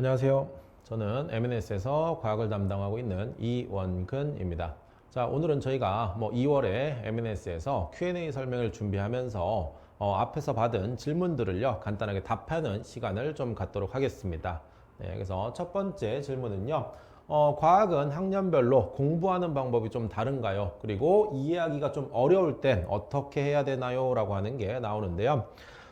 안녕하세요. 저는 MNS에서 과학을 담당하고 있는 이원근입니다. 자, 오늘은 저희가 뭐 2월에 MNS에서 Q&A 설명을 준비하면서 어, 앞에서 받은 질문들을요, 간단하게 답하는 시간을 좀 갖도록 하겠습니다. 네, 그래서 첫 번째 질문은요, 어, 과학은 학년별로 공부하는 방법이 좀 다른가요? 그리고 이해하기가 좀 어려울 땐 어떻게 해야 되나요? 라고 하는 게 나오는데요.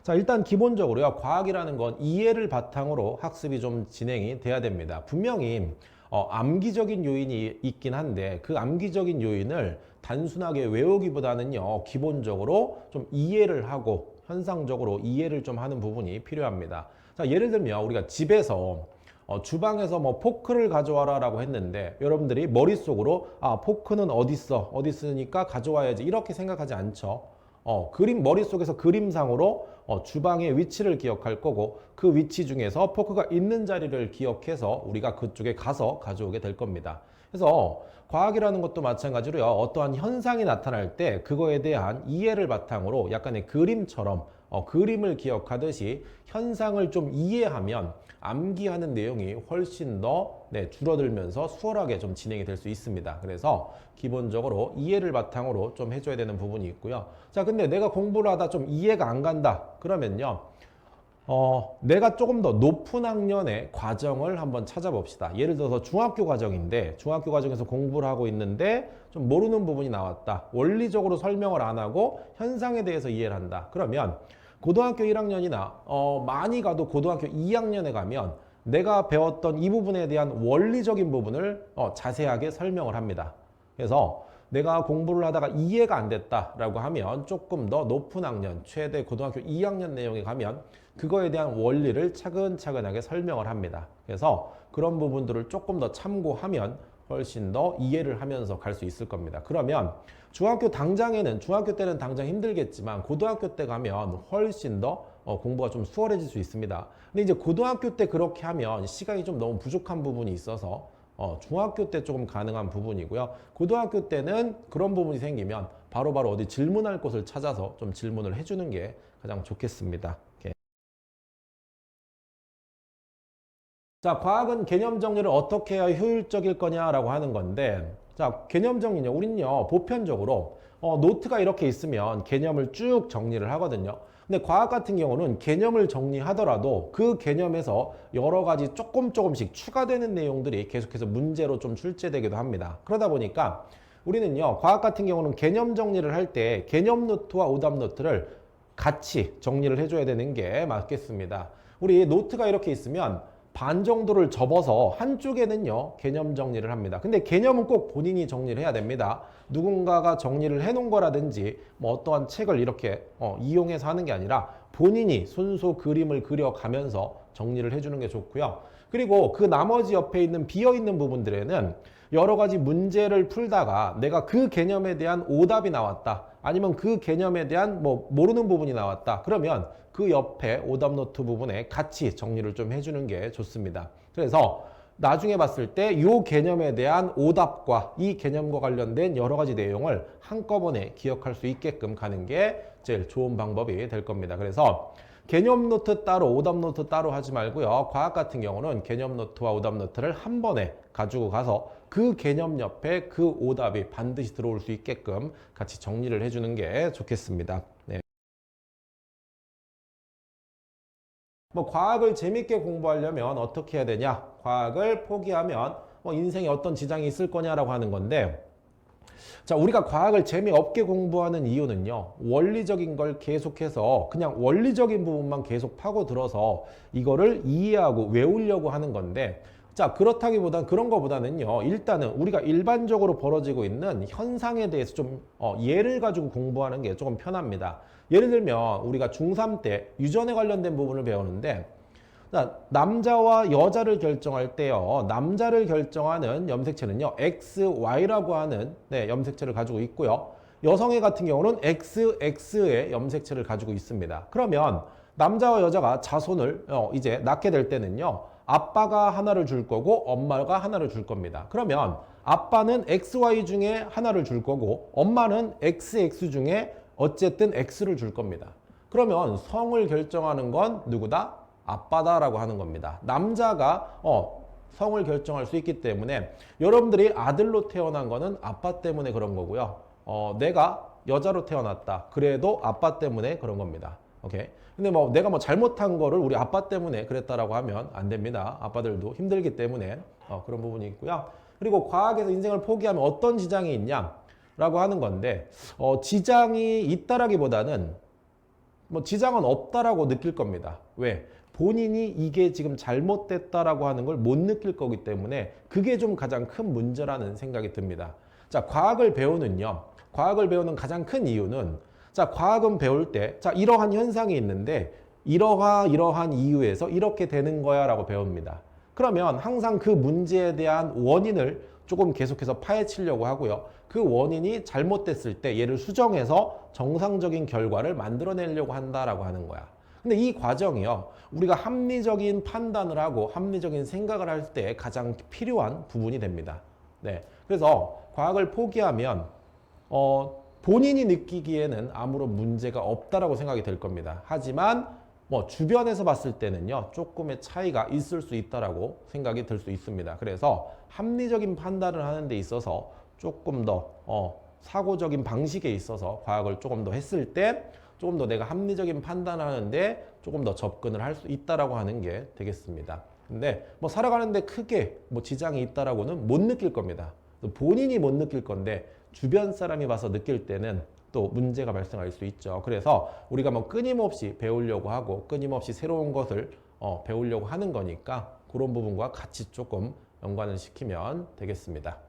자, 일단 기본적으로요, 과학이라는 건 이해를 바탕으로 학습이 좀 진행이 돼야 됩니다. 분명히 어, 암기적인 요인이 있긴 한데 그 암기적인 요인을 단순하게 외우기보다는요, 기본적으로 좀 이해를 하고 현상적으로 이해를 좀 하는 부분이 필요합니다. 자, 예를 들면 우리가 집에서 어, 주방에서 뭐 포크를 가져와라 라고 했는데 여러분들이 머릿속으로 아 포크는 어디 있어 어디 있으니까 가져와야지 이렇게 생각하지 않죠 어, 그림 머릿속에서 그림상으로 어, 주방의 위치를 기억할 거고 그 위치 중에서 포크가 있는 자리를 기억해서 우리가 그쪽에 가서 가져오게 될 겁니다. 그래서 과학이라는 것도 마찬가지로요. 어떠한 현상이 나타날 때 그거에 대한 이해를 바탕으로 약간의 그림처럼 어, 그림을 기억하듯이 현상을 좀 이해하면 암기하는 내용이 훨씬 더 네, 줄어들면서 수월하게 좀 진행이 될 수 있습니다. 그래서 기본적으로 이해를 바탕으로 좀 해줘야 되는 부분이 있고요. 자, 근데 내가 공부를 하다 좀 이해가 안 간다. 그러면요. 어, 내가 조금 더 높은 학년의 과정을 한번 찾아봅시다. 예를 들어서 중학교 과정인데 중학교 과정에서 공부를 하고 있는데 좀 모르는 부분이 나왔다. 원리적으로 설명을 안 하고 현상에 대해서 이해를 한다. 그러면 고등학교 1학년이나 어, 많이 가도 고등학교 2학년에 가면 내가 배웠던 이 부분에 대한 원리적인 부분을 어, 자세하게 설명을 합니다. 그래서 내가 공부를 하다가 이해가 안 됐다라고 하면 조금 더 높은 학년, 최대 고등학교 2학년 내용에 가면 그거에 대한 원리를 차근차근하게 설명을 합니다. 그래서 그런 부분들을 조금 더 참고하면 훨씬 더 이해를 하면서 갈 수 있을 겁니다. 그러면 중학교 당장에는 중학교 때는 당장 힘들겠지만 고등학교 때 가면 훨씬 더 어, 공부가 좀 수월해질 수 있습니다. 근데 이제 고등학교 때 그렇게 하면 시간이 좀 너무 부족한 부분이 있어서 어, 중학교 때 조금 가능한 부분이고요. 고등학교 때는 그런 부분이 생기면 바로 바로 어디 질문할 곳을 찾아서 좀 질문을 해주는 게 가장 좋겠습니다. 이렇게. 자, 과학은 개념 정리를 어떻게 해야 효율적일 거냐라고 하는 건데, 자, 개념 정리는요, 우리는요, 보편적으로, 어, 노트가 이렇게 있으면 개념을 쭉 정리를 하거든요. 근데 과학 같은 경우는 개념을 정리하더라도 그 개념에서 여러 가지 조금 조금씩 추가되는 내용들이 계속해서 문제로 좀 출제되기도 합니다. 그러다 보니까 우리는요, 과학 같은 경우는 개념 정리를 할 때 개념 노트와 오답 노트를 같이 정리를 해줘야 되는 게 맞겠습니다. 우리 노트가 이렇게 있으면 반 정도를 접어서 한쪽에는요 개념 정리를 합니다. 근데 개념은 꼭 본인이 정리를 해야 됩니다. 누군가가 정리를 해놓은 거라든지 뭐 어떠한 책을 이렇게 어, 이용해서 하는 게 아니라 본인이 순수 그림을 그려가면서 정리를 해주는 게 좋고요. 그리고 그 나머지 옆에 있는 비어 있는 부분들에는 여러 가지 문제를 풀다가 내가 그 개념에 대한 오답이 나왔다. 아니면 그 개념에 대한 뭐 모르는 부분이 나왔다. 그러면 그 옆에 오답 노트 부분에 같이 정리를 좀 해주는 게 좋습니다. 그래서 나중에 봤을 때 이 개념에 대한 오답과 이 개념과 관련된 여러 가지 내용을 한꺼번에 기억할 수 있게끔 가는 게 제일 좋은 방법이 될 겁니다. 그래서 개념 노트 따로 오답 노트 따로 하지 말고요. 과학 같은 경우는 개념 노트와 오답 노트를 한 번에 가지고 가서 그 개념 옆에 그 오답이 반드시 들어올 수 있게끔 같이 정리를 해주는 게 좋겠습니다. 네. 뭐 과학을 재밌게 공부하려면 어떻게 해야 되냐? 과학을 포기하면 뭐 인생에 어떤 지장이 있을 거냐라고 하는 건데 자, 우리가 과학을 재미없게 공부하는 이유는요, 원리적인 걸 계속해서 그냥 원리적인 부분만 계속 파고들어서 이거를 이해하고 외우려고 하는 건데, 자, 그렇다기보단 그런 거보다는요, 일단은 우리가 일반적으로 벌어지고 있는 현상에 대해서 좀 어, 예를 가지고 공부하는 게 조금 편합니다. 예를 들면 우리가 중3 때 유전에 관련된 부분을 배우는데, 자, 남자와 여자를 결정할 때요. 남자를 결정하는 염색체는요. XY라고 하는 네, 염색체를 가지고 있고요. 여성애 같은 경우는 XX의 염색체를 가지고 있습니다. 그러면 남자와 여자가 자손을 어, 이제 낳게 될 때는요. 아빠가 하나를 줄 거고 엄마가 하나를 줄 겁니다. 그러면 아빠는 XY 중에 하나를 줄 거고 엄마는 XX 중에 어쨌든 X를 줄 겁니다. 그러면 성을 결정하는 건 누구다? 아빠다라고 하는 겁니다. 남자가 어, 성을 결정할 수 있기 때문에 여러분들이 아들로 태어난 거는 아빠 때문에 그런 거고요. 어, 내가 여자로 태어났다. 그래도 아빠 때문에 그런 겁니다. 오케이. 근데 뭐 내가 뭐 잘못한 거를 우리 아빠 때문에 그랬다라고 하면 안 됩니다. 아빠들도 힘들기 때문에 어, 그런 부분이 있고요. 그리고 과학에서 인생을 포기하면 어떤 지장이 있냐라고 하는 건데 어, 지장이 있다라기보다는 뭐 지장은 없다라고 느낄 겁니다. 왜? 본인이 이게 지금 잘못됐다라고 하는 걸 못 느낄 거기 때문에 그게 좀 가장 큰 문제라는 생각이 듭니다. 자, 과학을 배우는요. 과학을 배우는 가장 큰 이유는 자, 과학은 배울 때 자, 이러한 현상이 있는데 이러하 이러한 이유에서 이렇게 되는 거야 라고 배웁니다. 그러면 항상 그 문제에 대한 원인을 조금 계속해서 파헤치려고 하고요. 그 원인이 잘못됐을 때 얘를 수정해서 정상적인 결과를 만들어내려고 한다라고 하는 거야. 근데 이 과정이요. 우리가 합리적인 판단을 하고 합리적인 생각을 할 때 가장 필요한 부분이 됩니다. 네. 그래서 과학을 포기하면 어, 본인이 느끼기에는 아무런 문제가 없다라고 생각이 될 겁니다. 하지만 뭐 주변에서 봤을 때는요 조금의 차이가 있을 수 있다라고 생각이 들 수 있습니다. 그래서 합리적인 판단을 하는 데 있어서 조금 더 어, 사고적인 방식에 있어서 과학을 조금 더 했을 때 조금 더 내가 합리적인 판단을 하는데 조금 더 접근을 할 수 있다라고 하는 게 되겠습니다. 근데 뭐 살아가는데 크게 뭐 지장이 있다라고는 못 느낄 겁니다. 본인이 못 느낄 건데 주변 사람이 봐서 느낄 때는 또 문제가 발생할 수 있죠. 그래서 우리가 뭐 끊임없이 배우려고 하고 끊임없이 새로운 것을 어, 배우려고 하는 거니까 그런 부분과 같이 조금 연관을 시키면 되겠습니다.